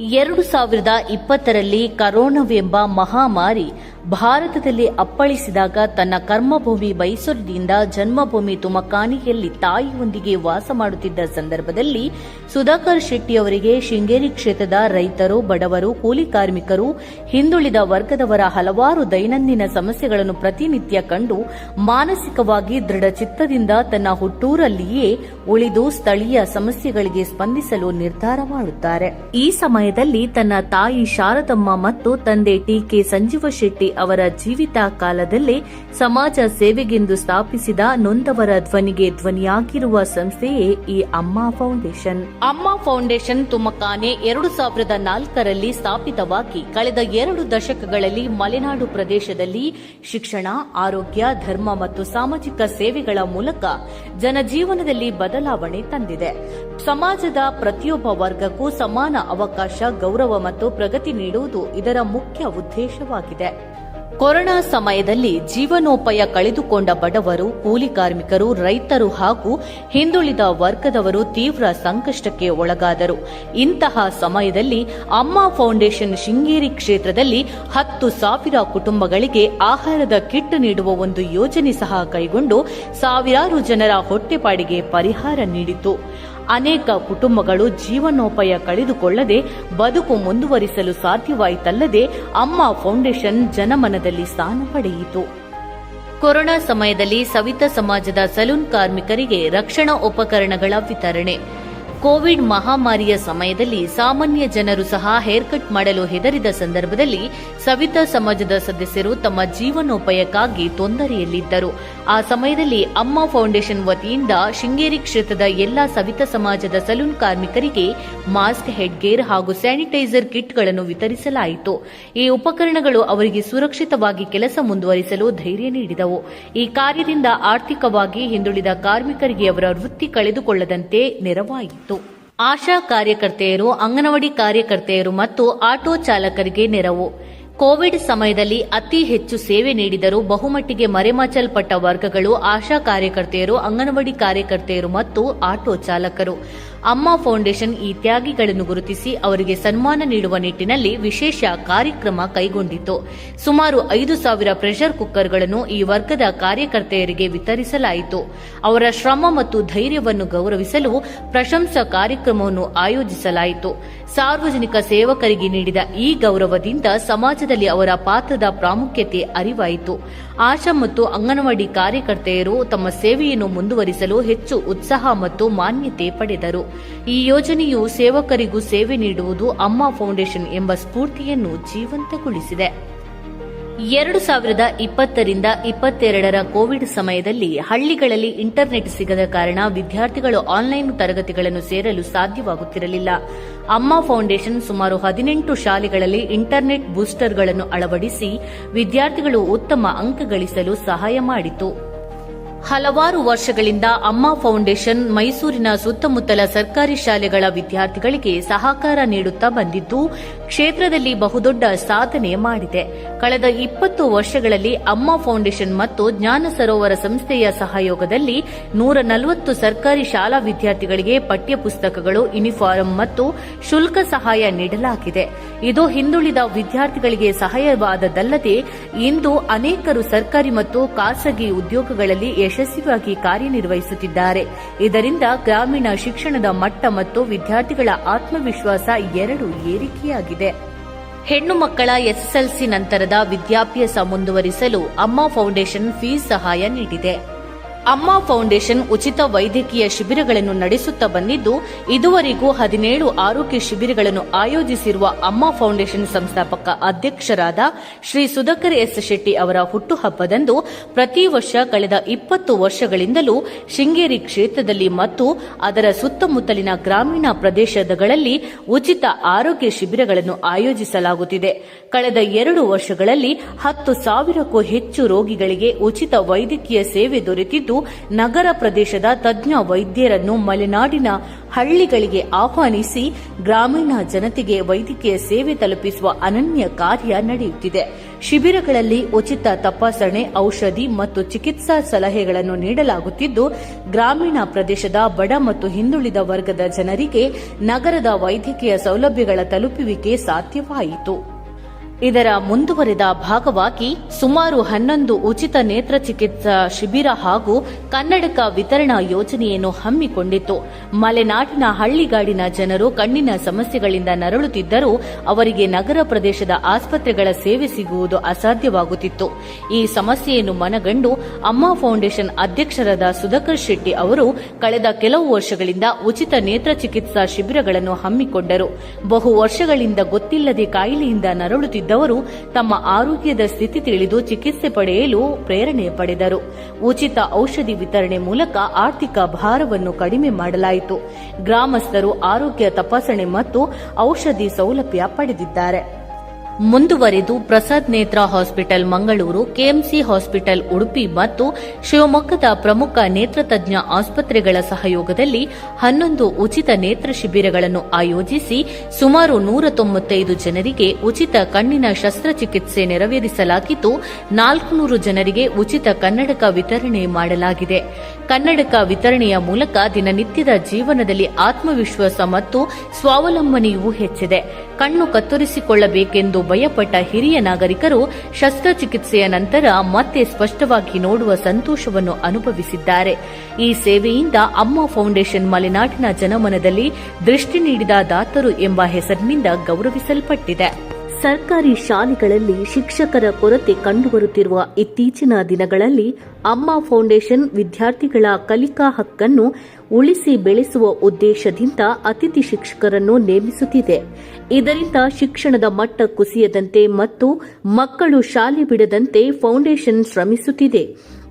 ಎರಡು ಸಾವಿರದ ಇಪ್ಪತ್ತರಲ್ಲಿ ಕರೋನಾವೆಂಬ ಮಹಾಮಾರಿ ಭಾರತದಲ್ಲಿ ಅಪ್ಪಳಿಸಿದಾಗ ತನ್ನ ಕರ್ಮಭೂಮಿ ಮೈಸೂರಿನಿಂದ ಜನ್ಮಭೂಮಿ ತುಮಕಾನಿಯಲ್ಲಿ ತಾಯಿಯೊಂದಿಗೆ ವಾಸ ಮಾಡುತ್ತಿದ್ದ ಸಂದರ್ಭದಲ್ಲಿ ಸುಧಾಕರ್ ಶೆಟ್ಟಿ ಅವರಿಗೆ ಶೃಂಗೇರಿ ಕ್ಷೇತ್ರದ ರೈತರು, ಬಡವರು, ಕೂಲಿ ಕಾರ್ಮಿಕರು, ಹಿಂದುಳಿದ ವರ್ಗದವರ ಹಲವಾರು ದೈನಂದಿನ ಸಮಸ್ಯೆಗಳನ್ನು ಪ್ರತಿನಿತ್ಯ ಕಂಡು ಮಾನಸಿಕವಾಗಿ ದೃಢಚಿತ್ತದಿಂದ ತನ್ನ ಹುಟ್ಟೂರಲ್ಲಿಯೇ ಉಳಿದು ಸ್ಥಳೀಯ ಸಮಸ್ಯೆಗಳಿಗೆ ಸ್ಪಂದಿಸಲು ನಿರ್ಧಾರ ಮಾಡುತ್ತಾರೆ. ಈ ಸಮಯದಲ್ಲಿ ತನ್ನ ತಾಯಿ ಶಾರದಮ್ಮ ಮತ್ತು ತಂದೆ ಟಿಕೆ ಸಂಜೀವ ಶೆಟ್ಟಿ ಅವರ ಜೀವಿತ ಕಾಲದಲ್ಲೇ ಸಮಾಜ ಸೇವೆಗೆಂದು ಸ್ಥಾಪಿಸಿದ ನೊಂದವರ ಧ್ವನಿಗೆ ಧ್ವನಿಯಾಗಿರುವ ಸಂಸ್ಥೆಯೇ ಈ ಅಮ್ಮ ಫೌಂಡೇಶನ್. ಅಮ್ಮ ಫೌಂಡೇಶನ್ ತುಮಕಾನೆ ಎರಡು ಸಾವಿರದ ನಾಲ್ಕರಲ್ಲಿ ಸ್ಥಾಪಿತವಾಗಿ ಕಳೆದ ಎರಡು ದಶಕಗಳಲ್ಲಿ ಮಲೆನಾಡು ಪ್ರದೇಶದಲ್ಲಿ ಶಿಕ್ಷಣ, ಆರೋಗ್ಯ, ಧರ್ಮ ಮತ್ತು ಸಾಮಾಜಿಕ ಸೇವೆಗಳ ಮೂಲಕ ಜನಜೀವನದಲ್ಲಿ ಬದಲಾವಣೆ ತಂದಿದೆ. ಸಮಾಜದ ಪ್ರತಿಯೊಬ್ಬ ವರ್ಗಕ್ಕೂ ಸಮಾನ ಅವಕಾಶ, ಗೌರವ ಮತ್ತು ಪ್ರಗತಿ ನೀಡುವುದು ಇದರ ಮುಖ್ಯ ಉದ್ದೇಶವಾಗಿದೆ. ಕೊರೋನಾ ಸಮಯದಲ್ಲಿ ಜೀವನೋಪಾಯ ಕಳೆದುಕೊಂಡ ಬಡವರು, ಕೂಲಿ ಕಾರ್ಮಿಕರು, ರೈತರು ಹಾಗೂ ಹಿಂದುಳಿದ ವರ್ಗದವರು ತೀವ್ರ ಸಂಕಷ್ಟಕ್ಕೆ ಒಳಗಾದರು. ಇಂತಹ ಸಮಯದಲ್ಲಿ ಅಮ್ಮ ಫೌಂಡೇಶನ್ ಶೃಂಗೇರಿ ಕ್ಷೇತ್ರದಲ್ಲಿ ಹತ್ತು ಸಾವಿರ ಕುಟುಂಬಗಳಿಗೆ ಆಹಾರದ ಕಿಟ್ ನೀಡುವ ಒಂದು ಯೋಜನೆ ಸಹ ಕೈಗೊಂಡು ಸಾವಿರಾರು ಜನರ ಹೊಟ್ಟೆಪಾಡಿಗೆ ಪರಿಹಾರ ನೀಡಿತು. ಅನೇಕ ಕುಟುಂಬಗಳು ಜೀವನೋಪಾಯ ಕಳೆದುಕೊಳ್ಳದೆ ಬದುಕು ಮುಂದುವರಿಸಲು ಸಾಧ್ಯವಾಯಿತಲ್ಲದೆ ಅಮ್ಮ ಫೌಂಡೇಶನ್ ಜನಮನದಲ್ಲಿ ಸ್ಥಾನ ಪಡೆಯಿತು. ಕೊರೋನಾ ಸಮಯದಲ್ಲಿ ಸವಿತಾ ಸಮಾಜದ ಸಲೂನ್ ಕಾರ್ಮಿಕರಿಗೆ ರಕ್ಷಣಾ ಉಪಕರಣಗಳ ವಿತರಣೆ. ಕೋವಿಡ್ ಮಹಾಮಾರಿಯ ಸಮಯದಲ್ಲಿ ಸಾಮಾನ್ಯ ಜನರು ಸಹ ಹೇರ್ ಕಟ್ ಮಾಡಲು ಹೆದರಿದ ಸಂದರ್ಭದಲ್ಲಿ ಸವಿತಾ ಸಮಾಜದ ಸದಸ್ಯರು ತಮ್ಮ ಜೀವನೋಪಾಯಕ್ಕಾಗಿ ತೊಂದರೆಯಲ್ಲಿದ್ದರು. ಆ ಸಮಯದಲ್ಲಿ ಅಮ್ಮ ಫೌಂಡೇಶನ್ ವತಿಯಿಂದ ಶೃಂಗೇರಿ ಕ್ಷೇತ್ರದ ಎಲ್ಲಾ ಸವಿತಾ ಸಮಾಜದ ಸಲೂನ್ ಕಾರ್ಮಿಕರಿಗೆ ಮಾಸ್ಕ್ ಹೆಡ್ಗೇರ್ ಹಾಗೂ ಸ್ಯಾನಿಟೈಸರ್ ಕಿಟ್ಗಳನ್ನು ವಿತರಿಸಲಾಯಿತು. ಈ ಉಪಕರಣಗಳು ಅವರಿಗೆ ಸುರಕ್ಷಿತವಾಗಿ ಕೆಲಸ ಮುಂದುವರಿಸಲು ಧೈರ್ಯ ನೀಡಿದವು. ಈ ಕಾರ್ಯದಿಂದ ಆರ್ಥಿಕವಾಗಿ ಹಿಂದುಳಿದ ಕಾರ್ಮಿಕರಿಗೆ ಅವರ ವೃತ್ತಿ ಕಳೆದುಕೊಳ್ಳದಂತೆ ನೆರವಾಯಿತು. ಆಶಾ ಕಾರ್ಯಕರ್ತೆಯರು, ಅಂಗನವಾಡಿ ಕಾರ್ಯಕರ್ತೆಯರು ಮತ್ತು ಆಟೋ ಚಾಲಕರಿಗೆ ನೆರವು. ಕೋವಿಡ್ ಸಮಯದಲ್ಲಿ ಅತಿ ಹೆಚ್ಚು ಸೇವೆ ನೀಡಿದರೂ ಬಹುಮಟ್ಟಿಗೆ ಮರೆಮಾಚಲ್ಪಟ್ಟ ವರ್ಗಗಳು ಆಶಾ ಕಾರ್ಯಕರ್ತೆಯರು, ಅಂಗನವಾಡಿ ಕಾರ್ಯಕರ್ತೆಯರು ಮತ್ತು ಆಟೋ ಚಾಲಕರು. ಅಮ್ಮ ಫೌಂಡೇಶನ್ ಈ ತ್ಯಾಗಿಗಳನ್ನು ಗುರುತಿಸಿ ಅವರಿಗೆ ಸನ್ಮಾನ ನೀಡುವ ನಿಟ್ಟಿನಲ್ಲಿ ವಿಶೇಷ ಕಾರ್ಯಕ್ರಮ ಕೈಗೊಂಡಿತು ಸುಮಾರು ಐದು ಸಾವಿರ ಪ್ರೆಷರ್ ಕುಕ್ಕರ್ಗಳನ್ನು ಈ ವರ್ಗದ ಕಾರ್ಯಕರ್ತೆಯರಿಗೆ ವಿತರಿಸಲಾಯಿತು. ಅವರ ಶ್ರಮ ಮತ್ತು ಧೈರ್ಯವನ್ನು ಗೌರವಿಸಲು ಪ್ರಶಂಸಾ ಕಾರ್ಯಕ್ರಮವನ್ನು ಆಯೋಜಿಸಲಾಯಿತು. ಸಾರ್ವಜನಿಕ ಸೇವಕರಿಗೆ ನೀಡಿದ ಈ ಗೌರವದಿಂದ ಸಮಾಜದಲ್ಲಿ ಅವರ ಪಾತ್ರದ ಪ್ರಾಮುಖ್ಯತೆ ಅರಿವಾಯಿತು. ಆಶಾ ಮತ್ತು ಅಂಗನವಾಡಿ ಕಾರ್ಯಕರ್ತೆಯರು ತಮ್ಮ ಸೇವೆಯನ್ನು ಮುಂದುವರಿಸಲು ಹೆಚ್ಚು ಉತ್ಸಾಹ ಮತ್ತು ಮಾನ್ಯತೆ ಪಡೆದರು. ಈ ಯೋಜನೆಯು ಸೇವಕರಿಗೂ ಸೇವೆ ನೀಡುವುದು ಅಮ್ಮ ಫೌಂಡೇಶನ್ ಎಂಬ ಸ್ಫೂರ್ತಿಯನ್ನು ಜೀವಂತಗೊಳಿಸಿದೆ. ಎರಡು ಸಾವಿರದ ಇಪ್ಪತ್ತರಿಂದ ಇಪ್ಪತ್ತೆರಡರ ಕೋವಿಡ್ ಸಮಯದಲ್ಲಿ ಹಳ್ಳಿಗಳಲ್ಲಿ ಇಂಟರ್ನೆಟ್ ಸಿಗದ ಕಾರಣ ವಿದ್ಯಾರ್ಥಿಗಳು ಆನ್ಲೈನ್ ತರಗತಿಗಳನ್ನು ಸೇರಲು ಸಾಧ್ಯವಾಗುತ್ತಿರಲಿಲ್ಲ. ಅಮ್ಮ ಫೌಂಡೇಶನ್ ಸುಮಾರು ಹದಿನೆಂಟು ಶಾಲೆಗಳಲ್ಲಿ ಇಂಟರ್ನೆಟ್ ಬೂಸ್ಟರ್ಗಳನ್ನು ಅಳವಡಿಸಿ ವಿದ್ಯಾರ್ಥಿಗಳು ಉತ್ತಮ ಅಂಕ ಗಳಿಸಲು ಸಹಾಯ ಮಾಡಿತು. ಹಲವಾರು ವರ್ಷಗಳಿಂದ ಅಮ್ಮ ಫೌಂಡೇಶನ್ ಮೈಸೂರಿನ ಸುತ್ತಮುತ್ತಲ ಸರ್ಕಾರಿ ಶಾಲೆಗಳ ವಿದ್ಯಾರ್ಥಿಗಳಿಗೆ ಸಹಕಾರ ನೀಡುತ್ತಾ ಬಂದಿದ್ದು ಕ್ಷೇತ್ರದಲ್ಲಿ ಬಹುದೊಡ್ಡ ಸಾಧನೆ ಮಾಡಿದೆ. ಕಳೆದ ಇಪ್ಪತ್ತು ವರ್ಷಗಳಲ್ಲಿ ಅಮ್ಮ ಫೌಂಡೇಶನ್ ಮತ್ತು ಜ್ಞಾನ ಸರೋವರ ಸಂಸ್ಥೆಯ ಸಹಯೋಗದಲ್ಲಿ ನೂರ ನಲವತ್ತು ಸರ್ಕಾರಿ ಶಾಲಾ ವಿದ್ಯಾರ್ಥಿಗಳಿಗೆ ಪಠ್ಯಪುಸ್ತಕಗಳು, ಯೂನಿಫಾರಂ ಮತ್ತು ಶುಲ್ಕ ಸಹಾಯ ನೀಡಲಾಗಿದೆ. ಇದು ಹಿಂದುಳಿದ ವಿದ್ಯಾರ್ಥಿಗಳಿಗೆ ಸಹಾಯವಾದದಲ್ಲದೆ ಇಂದು ಅನೇಕರು ಸರ್ಕಾರಿ ಮತ್ತು ಖಾಸಗಿ ಉದ್ಯೋಗಗಳಲ್ಲಿ ಯಶಸ್ವಿಯಾಗಿ ಕಾರ್ಯನಿರ್ವಹಿಸುತ್ತಿದ್ದಾರೆ. ಇದರಿಂದ ಗ್ರಾಮೀಣ ಶಿಕ್ಷಣದ ಮಟ್ಟ ಮತ್ತು ವಿದ್ಯಾರ್ಥಿಗಳ ಆತ್ಮವಿಶ್ವಾಸ ಎರಡೂ ಏರಿಕೆಯಾಗಿದೆ. ಹೆಣ್ಣು ಮಕ್ಕಳ ಎಸ್ಎಸ್ಎಲ್ಸಿ ನಂತರದ ವಿದ್ಯಾಭ್ಯಾಸ ಮುಂದುವರಿಸಲು ಅಮ್ಮ ಫೌಂಡೇಶನ್ ಫೀಸ್ ಸಹಾಯ ನೀಡಿದೆ. ಅಮ್ಮ ಫೌಂಡೇಶನ್ ಉಚಿತ ವೈದ್ಯಕೀಯ ಶಿಬಿರಗಳನ್ನು ನಡೆಸುತ್ತಾ ಬಂದಿದ್ದು, ಇದುವರೆಗೂ ಹದಿನೇಳು ಆರೋಗ್ಯ ಶಿಬಿರಗಳನ್ನು ಆಯೋಜಿಸಿರುವ ಅಮ್ಮ ಫೌಂಡೇಶನ್ ಸಂಸ್ಥಾಪಕ ಅಧ್ಯಕ್ಷರಾದ ಶ್ರೀ ಸುಧಾಕರ್ ಎಸ್ ಶೆಟ್ಟಿ ಅವರ ಹುಟ್ಟುಹಬ್ಬದಂದು ಪ್ರತಿ ವರ್ಷ ಕಳೆದ ಇಪ್ಪತ್ತು ವರ್ಷಗಳಿಂದಲೂ ಶೃಂಗೇರಿ ಕ್ಷೇತ್ರದಲ್ಲಿ ಮತ್ತು ಅದರ ಸುತ್ತಮುತ್ತಲಿನ ಗ್ರಾಮೀಣ ಪ್ರದೇಶಗಳಲ್ಲಿ ಉಚಿತ ಆರೋಗ್ಯ ಶಿಬಿರಗಳನ್ನು ಆಯೋಜಿಸಲಾಗುತ್ತಿದೆ. ಕಳೆದ ಎರಡು ವರ್ಷಗಳಲ್ಲಿ ಹತ್ತು ಸಾವಿರಕ್ಕೂ ಹೆಚ್ಚು ರೋಗಿಗಳಿಗೆ ಉಚಿತ ವೈದ್ಯಕೀಯ ಸೇವೆ ದೊರೆತಿದ್ದು ನಗರ ಪ್ರದೇಶದ ತಜ್ಞ ವೈದ್ಯರನ್ನು ಮಲೆನಾಡಿನ ಹಳ್ಳಿಗಳಿಗೆ ಆಹ್ವಾನಿಸಿ ಗ್ರಾಮೀಣ ಜನತೆಗೆ ವೈದ್ಯಕೀಯ ಸೇವೆ ತಲುಪಿಸುವ ಅನನ್ಯ ಕಾರ್ಯ ನಡೆಯುತ್ತಿದೆ. ಶಿಬಿರಗಳಲ್ಲಿ ಉಚಿತ ತಪಾಸಣೆ, ಔಷಧಿ ಮತ್ತು ಚಿಕಿತ್ಸಾ ಸಲಹೆಗಳನ್ನು ನೀಡಲಾಗುತ್ತಿದ್ದು, ಗ್ರಾಮೀಣ ಪ್ರದೇಶದ ಬಡ ಮತ್ತು ಹಿಂದುಳಿದ ವರ್ಗದ ಜನರಿಗೆ ನಗರದ ವೈದ್ಯಕೀಯ ಸೌಲಭ್ಯಗಳ ತಲುಪುವಿಕೆ ಸಾಧ್ಯವಾಯಿತು. ಇದರ ಮುಂದುವರೆದ ಭಾಗವಾಗಿ ಸುಮಾರು ಹನ್ನೊಂದು ಉಚಿತ ನೇತ್ರ ಚಿಕಿತ್ಸಾ ಶಿಬಿರ ಹಾಗೂ ಕನ್ನಡಕ ವಿತರಣಾ ಯೋಜನೆಯನ್ನು ಹಮ್ಮಿಕೊಂಡಿತ್ತು. ಮಲೆನಾಡಿನ ಹಳ್ಳಿಗಾಡಿನ ಜನರು ಕಣ್ಣಿನ ಸಮಸ್ಯೆಗಳಿಂದ ನರಳುತ್ತಿದ್ದರೂ ಅವರಿಗೆ ನಗರ ಪ್ರದೇಶದ ಆಸ್ಪತ್ರೆಗಳ ಸೇವೆ ಸಿಗುವುದು ಅಸಾಧ್ಯವಾಗುತ್ತಿತ್ತು. ಈ ಸಮಸ್ಯೆಯನ್ನು ಮನಗಂಡು ಅಮ್ಮ ಫೌಂಡೇಶನ್ ಅಧ್ಯಕ್ಷರಾದ ಸುಧಾಕರ್ ಶೆಟ್ಟಿ ಅವರು ಕಳೆದ ಕೆಲವು ವರ್ಷಗಳಿಂದ ಉಚಿತ ನೇತ್ರ ಚಿಕಿತ್ಸಾ ಶಿಬಿರಗಳನ್ನು ಹಮ್ಮಿಕೊಂಡರು. ಬಹು ವರ್ಷಗಳಿಂದ ಗೊತ್ತಿಲ್ಲದೆ ಕಾಯಿಲೆಯಿಂದ ನರಳುತ್ತಿದ್ದವರು ತಮ್ಮ ಆರೋಗ್ಯದ ಸ್ಥಿತಿ ತಿಳಿದು ಚಿಕಿತ್ಸೆ ಪಡೆಯಲು ಪ್ರೇರಣೆ ಪಡೆದರು. ಉಚಿತ ಔಷಧಿ ವಿತರಣೆ ಮೂಲಕ ಆರ್ಥಿಕ ಭಾರವನ್ನು ಕಡಿಮೆ ಮಾಡಲಾಯಿತು. ಗ್ರಾಮಸ್ಥರು ಆರೋಗ್ಯ ತಪಾಸಣೆ ಮತ್ತು ಔಷಧಿ ಸೌಲಭ್ಯ ಪಡೆದಿದ್ದಾರೆ. ಮುಂದುವರೆದು Prasad Netra hospital Mangaluru, KMC hospital Udupi ಮತ್ತು ಶಿವಮೊಗ್ಗದ ಪ್ರಮುಖ ನೇತ್ರ ತಜ್ಞ ಆಸ್ಪತ್ರೆಗಳ ಸಹಯೋಗದಲ್ಲಿ ಹನ್ನೊಂದು ಉಚಿತ ನೇತ್ರ ಶಿಬಿರಗಳನ್ನು ಆಯೋಜಿಸಿ ಸುಮಾರು ನೂರ ತೊಂಬತ್ತೈದು ಜನರಿಗೆ ಉಚಿತ ಕಣ್ಣಿನ ಶಸ್ತ್ರಚಿಕಿತ್ಸೆ ನೆರವೇರಿಸಲಾಗಿದ್ದು, ನಾಲ್ಕುನೂರು ಜನರಿಗೆ ಉಚಿತ ಕನ್ನಡಕ ವಿತರಣೆ ಮಾಡಲಾಗಿದೆ. ಕನ್ನಡಕ ವಿತರಣೆಯ ಮೂಲಕ ದಿನನಿತ್ಯದ ಜೀವನದಲ್ಲಿ ಆತ್ಮವಿಶ್ವಾಸ ಮತ್ತು ಸ್ವಾವಲಂಬನೆಯೂ ಹೆಚ್ಚಿದೆ. ಕಣ್ಣು ಕತ್ತರಿಸಿಕೊಳ್ಳಬೇಕೆಂದು ಭಯಪಟ್ಟ ಹಿರಿಯ ನಾಗರಿಕರು ಶಸ್ತ್ರಚಿಕಿತ್ಸೆಯ ನಂತರ ಮತ್ತೆ ಸ್ಪಷ್ಟವಾಗಿ ನೋಡುವ ಸಂತೋಷವನ್ನು ಅನುಭವಿಸಿದ್ದಾರೆ. ಈ ಸೇವೆಯಿಂದ ಅಮ್ಮ ಫೌಂಡೇಶನ್ ಮಲೆನಾಡಿನ ಜನಮನದಲ್ಲಿ ದೃಷ್ಟಿ ನೀಡಿದ ದಾತರು ಎಂಬ ಹೆಸರಿನಿಂದ ಗೌರವಿಸಲ್ಪಟ್ಟಿದೆ. ಸರ್ಕಾರಿ ಶಾಲೆಗಳಲ್ಲಿ ಶಿಕ್ಷಕರ ಕೊರತೆ ಕಂಡುಬರುತ್ತಿರುವ ಇತ್ತೀಚಿನ ದಿನಗಳಲ್ಲಿ ಅಮ್ಮ ಫೌಂಡೇಶನ್ ವಿದ್ಯಾರ್ಥಿಗಳ ಕಲಿಕಾ ಹಕ್ಕನ್ನು ಉಳಿಸಿ ಬೆಳೆಸುವ ಉದ್ದೇಶದಿಂದ ಅತಿಥಿ ಶಿಕ್ಷಕರನ್ನು ನೇಮಿಸುತ್ತಿದೆ. ಇದರಿಂದ ಶಿಕ್ಷಣದ ಮಟ್ಟ ಕುಸಿಯದಂತೆ ಮತ್ತು ಮಕ್ಕಳು ಶಾಲೆ ಬಿಡದಂತೆ ಫೌಂಡೇಶನ್ ಶ್ರಮಿಸುತ್ತಿದೆ.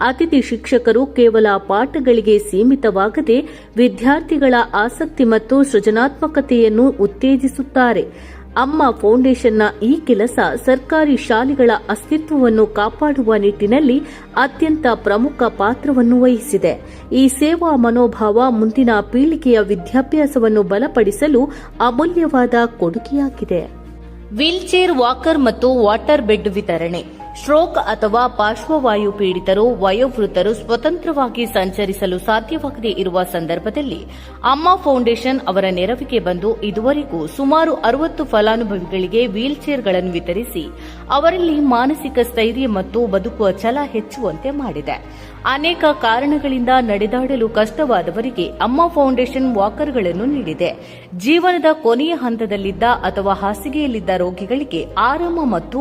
ಅತಿಥಿ ಶಿಕ್ಷಕರು ಕೇವಲ ಪಾಠಗಳಿಗೆ ಸೀಮಿತವಾಗದೆ ವಿದ್ಯಾರ್ಥಿಗಳ ಆಸಕ್ತಿ ಮತ್ತು ಸೃಜನಾತ್ಮಕತೆಯನ್ನು ಉತ್ತೇಜಿಸುತ್ತಾರೆ. ಅಮ್ಮ ಫೌಂಡೇಶನ್ನ ಈ ಕೆಲಸ ಸರ್ಕಾರಿ ಶಾಲೆಗಳ ಅಸ್ತಿತ್ವವನ್ನು ಕಾಪಾಡುವ ನಿಟ್ಟಿನಲ್ಲಿ ಅತ್ಯಂತ ಪ್ರಮುಖ ಪಾತ್ರವನ್ನು ವಹಿಸಿದೆ. ಈ ಸೇವಾ ಮನೋಭಾವ ಮುಂದಿನ ಪೀಳಿಗೆಯ ವಿದ್ಯಾಭ್ಯಾಸವನ್ನು ಬಲಪಡಿಸಲು ಅಮೂಲ್ಯವಾದ ಕೊಡುಗೆಯಾಗಿದೆ. ವೀಲ್ಚೇರ್ ವಾಕರ್ ಮತ್ತು ವಾಟರ್ ಬೆಡ್ ವಿತರಣೆ. ಸ್ಟ್ರೋಕ್ ಅಥವಾ ಪಾರ್ಶ್ವವಾಯು ಪೀಡಿತರು, ವಯೋವೃದ್ಧರು ಸ್ವತಂತ್ರವಾಗಿ ಸಂಚರಿಸಲು ಸಾಧ್ಯವಾಗದೇ ಇರುವ ಸಂದರ್ಭದಲ್ಲಿ ಅಮ್ಮ ಫೌಂಡೇಶನ್ ಅವರ ನೆರವಿಗೆ ಬಂದು ಇದುವರೆಗೂ ಸುಮಾರು ಅರವತ್ತು ಫಲಾನುಭವಿಗಳಿಗೆ ವೀಲ್ಚೇರ್ಗಳನ್ನು ವಿತರಿಸಿ ಅವರಲ್ಲಿ ಮಾನಸಿಕ ಸ್ಥೈರ್ಯ ಮತ್ತು ಬದುಕುವ ಛಲ ಹೆಚ್ಚುವಂತೆ ಮಾಡಿದೆ. ಅನೇಕ ಕಾರಣಗಳಿಂದ ನಡೆದಾಡಲು ಕಷ್ಟವಾದವರಿಗೆ ಅಮ್ಮ ಫೌಂಡೇಶನ್ ವಾಕರ್ಗಳನ್ನು ನೀಡಿದೆ. ಜೀವನದ ಕೊನೆಯ ಹಂತದಲ್ಲಿದ್ದ ಅಥವಾ ಹಾಸಿಗೆಯಲ್ಲಿದ್ದ ರೋಗಿಗಳಿಗೆ ಆರಾಮ ಮತ್ತು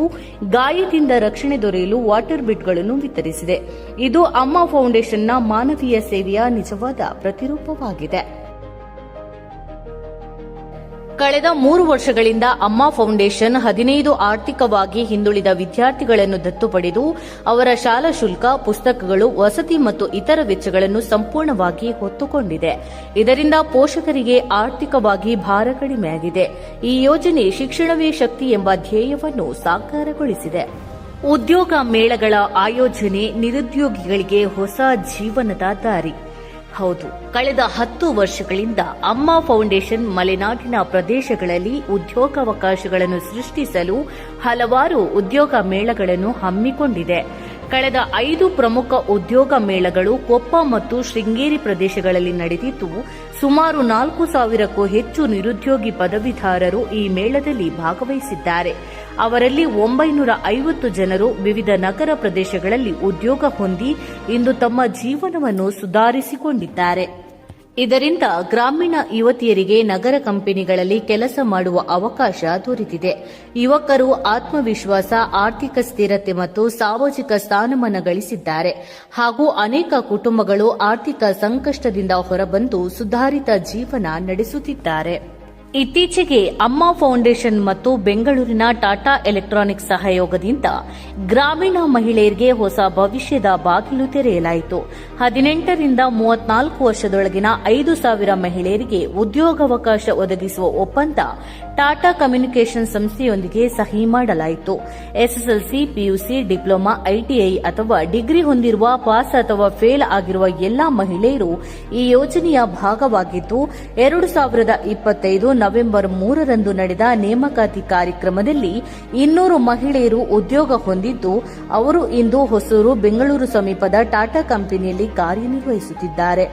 ಗಾಯದಿಂದ ರಕ್ಷಣೆ ದೊರೆಯಲು ವಾಟರ್ ಬಿಡ್ಗಳನ್ನು ವಿತರಿಸಿದೆ. ಇದು ಅಮ್ಮ ಫೌಂಡೇಶನ್ನ ಮಾನವೀಯ ಸೇವೆಯ ನಿಜವಾದ ಪ್ರತಿರೂಪವಾಗಿದೆ. ಕಳೆದ ಮೂರು ವರ್ಷಗಳಿಂದ ಅಮ್ಮ ಫೌಂಡೇಶನ್ ಹದಿನೈದು ಆರ್ಥಿಕವಾಗಿ ಹಿಂದುಳಿದ ವಿದ್ಯಾರ್ಥಿಗಳನ್ನು ದತ್ತು ಪಡೆದು, ಅವರ ಶಾಲಾ ಶುಲ್ಕ, ಪುಸ್ತಕಗಳು, ವಸತಿ ಮತ್ತು ಇತರ ವೆಚ್ಚಗಳನ್ನು ಸಂಪೂರ್ಣವಾಗಿ ಹೊತ್ತುಕೊಂಡಿದೆ. ಇದರಿಂದ ಪೋಷಕರಿಗೆ ಆರ್ಥಿಕವಾಗಿ ಭಾರ ಕಡಿಮೆಯಾಗಿದೆ. ಈ ಯೋಜನೆ ಶಿಕ್ಷಣವೇ ಶಕ್ತಿ ಎಂಬ ಧ್ಯೇಯವನ್ನು ಸಾಕಾರಗೊಳಿಸಿದೆ. ಉದ್ಯೋಗ ಮೇಳಗಳ ಆಯೋಜನೆ ನಿರುದ್ಯೋಗಿಗಳಿಗೆ ಹೊಸ ಜೀವನದ ದಾರಿ. ಹೌದು, ಕಳೆದ ಹತ್ತು ವರ್ಷಗಳಿಂದ ಅಮ್ಮ ಫೌಂಡೇಶನ್ ಮಲೆನಾಡಿನ ಪ್ರದೇಶಗಳಲ್ಲಿ ಉದ್ಯೋಗಾವಕಾಶಗಳನ್ನು ಸೃಷ್ಟಿಸಲು ಹಲವಾರು ಉದ್ಯೋಗ ಮೇಳಗಳನ್ನು ಹಮ್ಮಿಕೊಂಡಿದೆ. ಕಳೆದ ಐದು ಪ್ರಮುಖ ಉದ್ಯೋಗ ಮೇಳಗಳು ಕೊಪ್ಪ ಮತ್ತು ಶೃಂಗೇರಿ ಪ್ರದೇಶಗಳಲ್ಲಿ ನಡೆದಿದ್ದು, ಸುಮಾರು ನಾಲ್ಕು ಸಾವಿರಕ್ಕೂ ಹೆಚ್ಚು ನಿರುದ್ಯೋಗಿ ಪದವೀಧರರು ಈ ಮೇಳದಲ್ಲಿ ಭಾಗವಹಿಸಿದ್ದಾರೆ. ಅವರಲ್ಲಿ ಒಂಬೈನೂರ ಐವತ್ತು ಜನರು ವಿವಿಧ ನಗರ ಪ್ರದೇಶಗಳಲ್ಲಿ ಉದ್ಯೋಗ ಹೊಂದಿ, ಇಂದು ತಮ್ಮ ಜೀವನವನ್ನು ಸುಧಾರಿಸಿಕೊಂಡಿದ್ದಾರೆ. ಇದರಿಂದ ಗ್ರಾಮೀಣ ಯುವತಿಯರಿಗೆ ನಗರ ಕಂಪನಿಗಳಲ್ಲಿ ಕೆಲಸ ಮಾಡುವ ಅವಕಾಶ ದೊರೆತಿದೆ. ಯುವಕರು ಆತ್ಮವಿಶ್ವಾಸ, ಆರ್ಥಿಕ ಸ್ಥಿರತೆ ಮತ್ತು ಸಾಮಾಜಿಕ ಸ್ಥಾನಮಾನ ಗಳಿಸಿದ್ದಾರೆ. ಹಾಗೂ ಅನೇಕ ಕುಟುಂಬಗಳು ಆರ್ಥಿಕ ಸಂಕಷ್ಟದಿಂದ ಹೊರಬಂದು ಸುಧಾರಿತ ಜೀವನ ನಡೆಸುತ್ತಿದ್ದಾರೆ. ಇತ್ತೀಚೆಗೆ ಅಮ್ಮ ಫೌಂಡೇಶನ್ ಮತ್ತು ಬೆಂಗಳೂರಿನ ಟಾಟಾ ಎಲೆಕ್ಟ್ರಾನಿಕ್ಸ್ ಸಹಯೋಗದಿಂದ ಗ್ರಾಮೀಣ ಮಹಿಳೆಯರಿಗೆ ಹೊಸ ಭವಿಷ್ಯದ ಬಾಗಿಲು ತೆರೆಯಲಾಯಿತು. ಹದಿನೆಂಟರಿಂದ ಮೂವತ್ನಾಲ್ಕು ವರ್ಷದೊಳಗಿನ ಐದು ಸಾವಿರ ಮಹಿಳೆಯರಿಗೆ ಉದ್ಯೋಗಾವಕಾಶ ಒದಗಿಸುವ ಒಪ್ಪಂದ ಟಾಟಾ ಕಮ್ಯುನಿಕೇಷನ್ ಸಂಸ್ಥೆಯೊಂದಿಗೆ ಸಹಿ ಮಾಡಲಾಯಿತು. ಎಸ್ಎಸ್ಎಲ್ಸಿ, ಪಿಯುಸಿ, ಡಿಪ್ಲೊಮಾ ಐಟಿಐ ಅಥವಾ ಡಿಗ್ರಿ ಹೊಂದಿರುವ ಪಾಸ್ ಅಥವಾ ಫೇಲ್ ಆಗಿರುವ ಎಲ್ಲಾ ಮಹಿಳೆಯರು ಈ ಯೋಜನೆಯ ಭಾಗವಾಗಿದ್ದು, ಎರಡು ಸಾವಿರದ ಇಪ್ಪತ್ತೈದು ನವೆಂಬರ್ ಮೂರರಂದು ನಡೆದ ನೇಮಕಾತಿ ಕಾರ್ಯಕ್ರಮದಲ್ಲಿ ಇನ್ನೂರು ಮಹಿಳೆಯರು ಉದ್ಯೋಗ ಹೊಂದಿದ್ದು, ಅವರು ಇಂದು ಹೊಸೂರು ಬೆಂಗಳೂರು ಸಮೀಪದ ಟಾಟಾ ಕಂಪನಿಯಲ್ಲಿ ಕಾರ್ಯನಿರ್ವಹಿಸುತ್ತಿದ್ದಾರೆ.